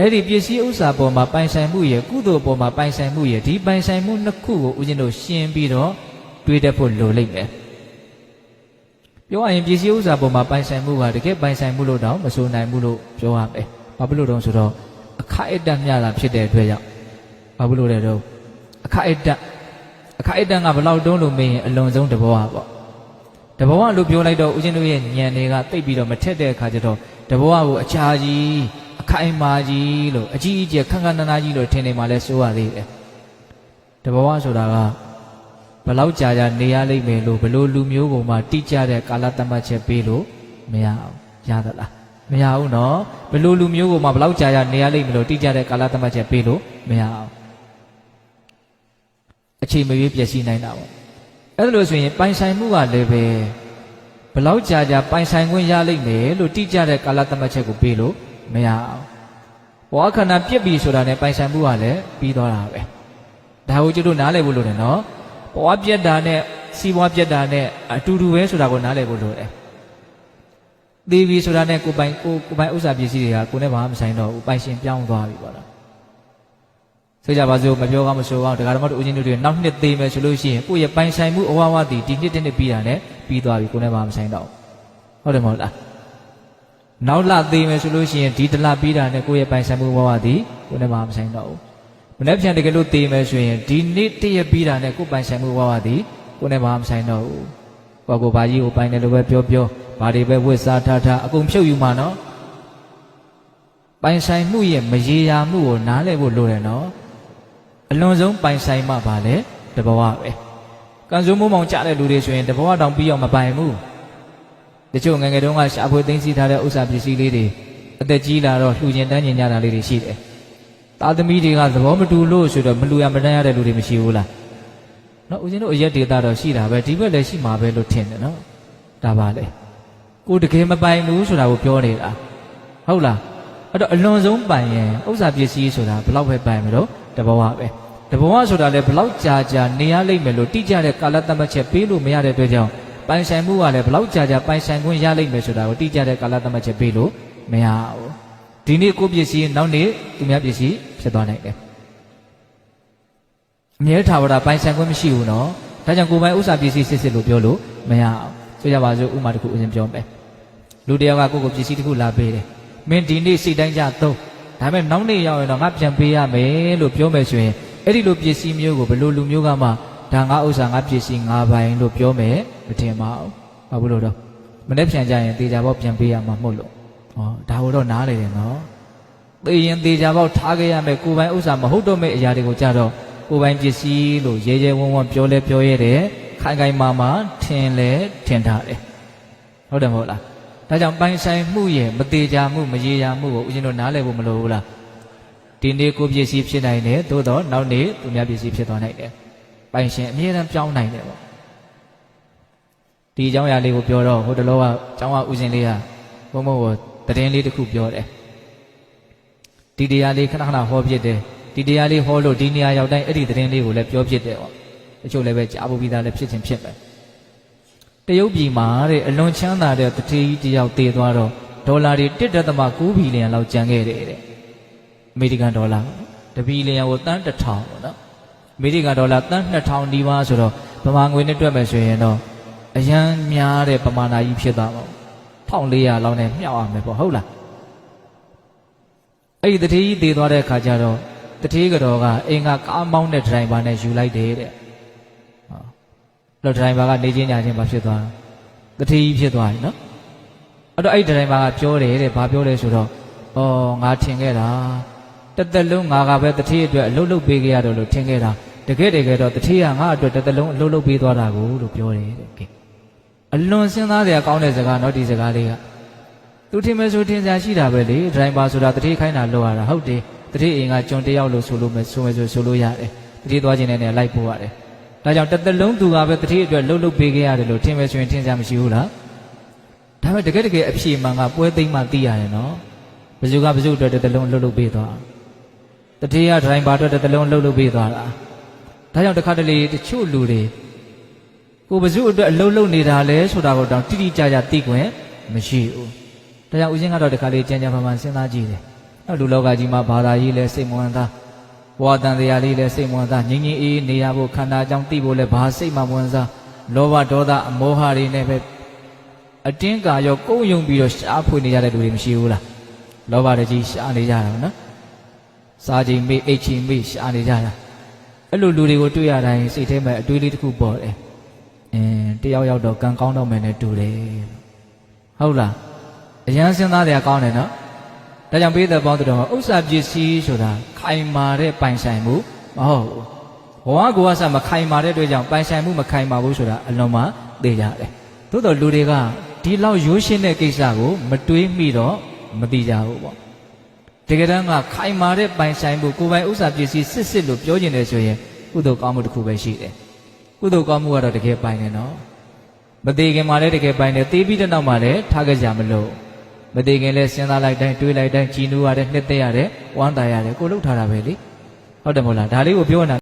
အဲ့ဒီပစ္စည်းဥစ္စာပေါ်မှာပိုင်ဆိုင်မှုရဲ့ကုသိုလ်ပေါ်မှာပိုင်ဆိုင်မှုရဲ့ဒီပိုင်ဆိုင်မှုနှစ်ခုကိုဦးဇင်းတို့ရှင်းပြီးတော့တွေးတတ်ဖို့လိုလိမ့်မယ်ပြောရရင်ပစ္စည်းဥစ္စာပေါ်မှာပိုင်ဆိုင်မှုကတကယ်ပိုင်ဆိုင်မှုလို့တောင်မဆိုနိုင်ဘူးလို့ပြောရမယ်ဘာဖြစ်လို့တုံးဆိုတော့အခက်အတ္တမြတာဖြစ်တဲ့အတွက်ကြောင့်ဘာဖြစ်လို့လဲတော့အခက်အတ္တအခက်အတ္တကဘယ်လောက်တုံးလို့မေးရင်အလွန်ဆုံးတဘောပါပေါ့တဘောကလို့ပြောလိုက်တော့ဦးဇင်းတို့ရဲ့ဉာဏ်တွေကတိတ်ပြီးတော့မထက်တဲ့အခါကျတော့တဘောကိုအချာကြီး အခိုင်မာကြီးလို့အကြီးအကျယ်ခန့်ခန့်နာနာကြီးလို့ထင်နေမှလဲစိုးရသေးတယ်တဘောဆိုတာကဘယ်လောက်ကြာကြာနေရလိမ့်မယ်လို့ဘလို့လူမျိုးကိုမှတိကျတဲ့ကာလတတ်မှတ်ချက်ပေးလို့မရအောင်ရသလားမရဘူးနော်ဘလို့လူမျိုးကိုမှဘယ်လောက်ကြာကြာနေရလိမ့်မယ်လို့တိကျတဲ့ကာလတတ်မှတ်ချက်ပေးလို့မရအောင်အချိန်မရွေးပျက်စီးနိုင်တာပေါ့အဲ့ဒါလို့ဆိုရင်ပိုင်ဆိုင်မှုကလည်းပဲဘယ်လောက်ကြာကြာပိုင်ဆိုင်ခွင့်ရလိမ့်မယ်လို့တိကျတဲ့ကာလတတ်မှတ်ချက်ကိုပေးလို့ မရအောင်ဘဝခန္ဓာပြစ်ပြီဆိုတာနဲ့ပိုင်ဆိုင်မှုကလည်းပြီးသွားတာပဲဒါကိုကျတို့နားလည်ဖို့လိုတယ်နော်ဘဝပြက်တာနဲ့စီးပွားပြက်တာနဲ့အတူတူပဲဆိုတာကိုနားလည်ဖို့လိုတယ်သေပြီဆိုတာနဲ့ကိုပိုင်ကိုကိုပိုင်ဥစ္စာပစ္စည်းတွေကကိုနဲ့ဘာမှမဆိုင်တော့ဘူးပိုင်ရှင်ပြောင်းသွားပြီပေါ့နော်ဆိုကြပါစို့မပြောကောင်းမဆိုကောင်းတရားဓမ္မတို့ဦးဇင်းတို့တွေနောက်နှစ်သေးမယ်ဆိုလို့ရှိရင်ကိုယ့်ရဲ့ပိုင်ဆိုင်မှုအဝဝတည်ဒီနှစ်တစ်နှစ်ပြီးတာနဲ့ပြီးသွားပြီကိုနဲ့ဘာမှမဆိုင်တော့ဘူးဟုတ်တယ်မဟုတ်လား နောက်လသေးမယ်ဆိုလို့ရှိရင်ဒီတစ်လပြီးတာနဲ့ကိုယ့်ရဲ့ပိုင်ဆိုင်မှုအဝဝတည်ကိုနဲ့ဘာမှမဆိုင်တော့ဘူးမနေ့ပြန်တကယ်လို့သေးမယ်ဆိုရင်ဒီနေ့တည့်ရပြီးတာနဲ့ကိုယ်ပိုင်ဆိုင်မှုအဝဝတည်ကိုနဲ့ဘာမှမဆိုင်တော့ဘူးကိုယ့်ကိုယ်ဘာကြီးကိုပိုင်တယ်လို့ပဲပြောပြောဘာတွေပဲဝစ်စားထားထားအကုန်ဖြုတ်ယူမှာနော်ပိုင်ဆိုင်မှုရဲ့မရေရာမှုကိုနားလည်ဖို့လိုတယ်နော်အလွန်ဆုံးပိုင်ဆိုင်မှပါလေတဘဝပဲကံစိုးမိုးမောင်ကြတဲ့လူတွေဆိုရင်တဘဝတောင်ပြီးအောင်မပိုင်ဘူး တချို့ငယ်ငယ်တုန်းကရှာဖွေသိမ်းဆည်းထားတဲ့ဥစ္စာပစ္စည်းလေးတွေအသက်ကြီးလာတော့လှူကျင်တန်းကျင်ကြတာလေးတွေရှိတယ်သားသမီးတွေကသဘောမတူလို့ဆိုတော့မလူရမတန်းရတဲ့လူတွေမရှိဘူးလားနော်ဦးဇင်းတို့အရက်ဒေတာတော့ရှိတာပဲဒီဘက်လည်းရှိမှာပဲလို့ထင်တယ်နော်ဒါပါလေကိုတကယ်မပိုင်ဘူးဆိုတာကိုပြောနေတာဟုတ်လားအဲ့တော့အလွန်ဆုံးပိုင်ရင်ဥစ္စာပစ္စည်းဆိုတာဘယ်လောက်ပဲပိုင်မလို့တဘဝပဲတဘဝဆိုတာလည်းဘယ်လောက်ကြာကြာနေရလိမ့်မယ်လို့တိကျတဲ့ကာလသတ်မှတ်ချက်ပေးလို့မရတဲ့အတွက်ကြောင့် ပိုင်ဆိုင်မှုကလည်းဘယ်လောက်ကြာကြာပိုင်ဆိုင်ခွင့်ရလိမ့်မယ်ဆိုတာကိုတိကျတဲ့ကာလသတ်မှတ်ချက်ပေးလို့မရဘူးဒီနေ့ကိုယ့်ပစ္စည်းနောက်နေ့သူများပစ္စည်းဖြစ်သွားနိုင်တယ်အမြဲထာဝရပိုင်ဆိုင်ခွင့်မရှိဘူးနော်ဒါကြောင့်ကိုယ်ပိုင်ဥစ္စာပစ္စည်းစစ်စစ်လို့ပြောလို့မရအောင်ဆိုကြပါစို့ဥမာတစ်ခုအရင်ပြောမယ်လူတစ်ယောက်ကကိုယ့်ကိုပစ္စည်းတစ်ခုလာပေးတယ်မင်းဒီနေ့စိတ်တိုင်းကြသုံးဒါပေမဲ့နောက်နေ့ရောက်ရင်တော့ငါပြန်ပေးရမယ်လို့ပြောမယ်ဆိုရင်အဲ့ဒီလိုပစ္စည်းမျိုးကိုဘယ်လိုလူမျိုးကမှ ဒါငါဥစ္စာငါပစ္စည်းငါပိုင်လို့ပြောမယ်မထင်ပါဘူးဘာဘူးလို့တော့မနေ့ပြန်ကြရင်တေချာပေါက်ပြန်ပေးရမှာမဟုတ်လို့ဩဒါကိုတော့နားလေတယ်နော်သေရင်တေချာပေါက်ထားခဲ့ရမယ်ကိုယ်ပိုင်ဥစ္စာမဟုတ်တော့မယ့်အရာတွေကိုကြတော့ကိုယ်ပိုင်ပစ္စည်းလို့ရဲရဲဝံ့ဝံ့ပြောလဲပြောရတယ်ခိုင်ခိုင်မာမာထင်လဲထင်ထားတယ်ဟုတ်တယ်မဟုတ်လားဒါကြောင့်ပိုင်ဆိုင်မှုရဲ့မသေးချာမှုမရေရာမှုကိုဦးဇင်းတို့နားလည်ဖို့မလိုဘူးလားဒီနေ့ကိုယ်ပစ္စည်းဖြစ်နိုင်တယ်သို့တော့နောက်နေ့သူများပစ္စည်းဖြစ်သွားနိုင်တယ် ပိုင်ရှင်အမြဲတမ်းပြောင်းနိုင်တယ်ပေါ့ဒီအကြောင်းအရာလေးကိုပြောတော့ဟိုတလောကကျောင်းကဦးဇင်းလေးကဘုံဘုံကိုတည်င်းလေးတစ်ခုပြောတယ်ဒီတရားလေးခဏခဏဟောပြစ်တယ်ဒီတရားလေးဟောလို့ဒီနေရာရောက်တိုင်းအဲ့ဒီတည်င်းလေးကိုလည်းပြောပြစ်တယ်ပေါ့တချို့လည်းပဲကြားဖို့ပြီးသားလည်းဖြစ်ချင်းဖြစ်မယ်တရုတ်ပြည်မှာတဲ့အလွန်ချမ်းသာတဲ့တတိကြီးတယောက်တည်သွားတော့ဒေါ်လာတွေ1.9ဘီလီယံလောက်ကျန်ခဲ့တယ်တဲ့အမေရိကန်ဒေါ်လာတဘီလီယံကိုတန်း1000ပေါ့နော် အမေရိကန်ဒေါ်လာတန်း2000ဒီပါဆိုတော့ဗမာငွေနဲ့တွက်မယ်ဆိုရင်တော့အရန်များတဲ့ပမာဏကြီးဖြစ်သွားပါဘူး1400လောက်နဲ့မြှောက်ရမယ်ပေါ့ဟုတ်လားအဲ့ဒီတတိကြီးတည်သွားတဲ့အခါကျတော့တတိကတော်ကအင်္ဂါကားမောင်းတဲ့ဒရိုင်ဘာနဲ့ယူလိုက်တယ်တဲ့လို့ဒရိုင်ဘာကနေချင်းညာချင်းဘာဖြစ်သွားတတိကြီးဖြစ်သွားပြီနော်အဲ့တော့အဲ့ဒရိုင်ဘာကပြောတယ်တဲ့ဘာပြောလဲဆိုတော့ဩငါထင်ခဲ့တာတစ်သက်လုံးငါကပဲတတိအတွက်အလုပ်လုပ်ပေးခဲ့ရတယ်လို့ထင်ခဲ့တာ တကယ်တကယ်တော့တတိကငါအတွက်တစ်သက်လုံးအလုပ်လုပ်ပေးသွားတာကိုလို့ပြောတယ်တဲ့ကဲအလွန်စဉ်းစားစရာကောင်းတဲ့စကားနော်ဒီစကားလေးကသူထင်မယ်ဆိုထင်စရာရှိတာပဲလေဒရိုင်ဘာဆိုတာတတိခိုင်းတာလောက်ရတာဟုတ်တယ်တတိအိမ်ကကျွန်တယောက်လို့ဆိုလို့မယ်ဆိုမယ်ဆိုဆိုလို့ရတယ်တတိသွားခြင်းနဲ့လည်းလိုက်ပို့ရတယ်ဒါကြောင့်တစ်သက်လုံးသူကပဲတတိအတွက်လှုပ်လှုပ်ပေးခဲ့ရတယ်လို့ထင်မယ်ဆိုရင်ထင်စရာမရှိဘူးလားဒါပေမဲ့တကယ်တကယ်အဖြေမှန်ကပွဲသိမ်းမှသိရတယ်နော်ဘယ်သူကဘယ်သူအတွက်တစ်သက်လုံးလှုပ်လှုပ်ပေးသွားတတိယဒရိုင်ဘာအတွက်တစ်သက်လုံးလှုပ်လှုပ်ပေးသွားတာ ဒါကြောင့်တခါတလေတချို့လူတွေကိုဘယ်သူအတွက်အလှုပ်လှုပ်နေတာလဲဆိုတာကိုတောင်တိတိကျကျသိခွင့်မရှိဘူးဒါကြောင့်ဦးဇင်းကတော့တခါလေကြံကြံမှန်မှန်စဉ်းစားကြည့်တယ်နောက်လူလောကကြီးမှာဘာသာရေးလဲစိတ်မဝင်စားဘဝတန်တရားလေးလဲစိတ်မဝင်စားငြိမ်ငြိမ်အေးအေးနေရဖို့ခန္ဓာအကြောင်းသိဖို့လဲဘာစိတ်မှမဝင်စားလောဘဒေါသအမောဟတွေနဲ့ပဲအတင်းကာရောကိုယ်ယုံပြီးတော့ရှားဖွေနေရတဲ့လူတွေမရှိဘူးလားလောဘတကြီးရှားနေကြတာနော်စားချိန်မေ့အိတ်ချိန်မေ့ရှားနေကြတာ အဲ့လိုလူတွေကိုတွေ့ရတိုင်းစိတ်ထဲမှာအတွေးလေးတစ်ခုပေါ်တယ်အင်းတယောက်ယောက်တော့ကံကောင်းတော့မယ်နဲ့တူတယ်ဟုတ်လားအရန်စဉ်းစားတယ်ကောင်းတယ်နော်ဒါကြောင့်ပိဿပေါင်းတို့တော့ဥစ္စာပစ္စည်းဆိုတာခိုင်မာတဲ့ပိုင်ဆိုင်မှုမဟုတ်ဘူးဘဝကိုယ်ကစမခိုင်မာတဲ့အတွက်ကြောင့်ပိုင်ဆိုင်မှုမခိုင်မာဘူးဆိုတာအလုံးမသိကြတယ်သို့တော်လူတွေကဒီလောက်ရိုးရှင်းတဲ့ကိစ္စကို မတွေးမိတော့မသိကြဘူးပေါ့ တကယ်တမ်းကခိုင်မာတဲ့ပိုင်ဆိုင်မှုကိုယ်ပိုင်ဥစ္စာပစ္စည်းစစ်စစ်လို့ပြောကျင်တယ်ဆိုရင်ကုသိုလ်ကောင်းမှုတစ်ခုပဲရှိတယ်ကုသိုလ်ကောင်းမှုကတော့တကယ်ပိုင်တယ်နော်မသေးခင်မှာလည်းတကယ်ပိုင်တယ်သေးပြီးတဲ့နောက်မှာလည်းထားကြကြမလို့မတည်ခင်လဲစဉ်းစားလိုက်တိုင်းတွေးလိုက်တိုင်းကြည်နူးရတယ်နှစ်သက်ရတယ်ဝမ်းသာရတယ်ကိုလှုပ်ထားတာပဲလေဟုတ်တယ်မဟုတ်လားဒါလေးကိုပြောနေတာ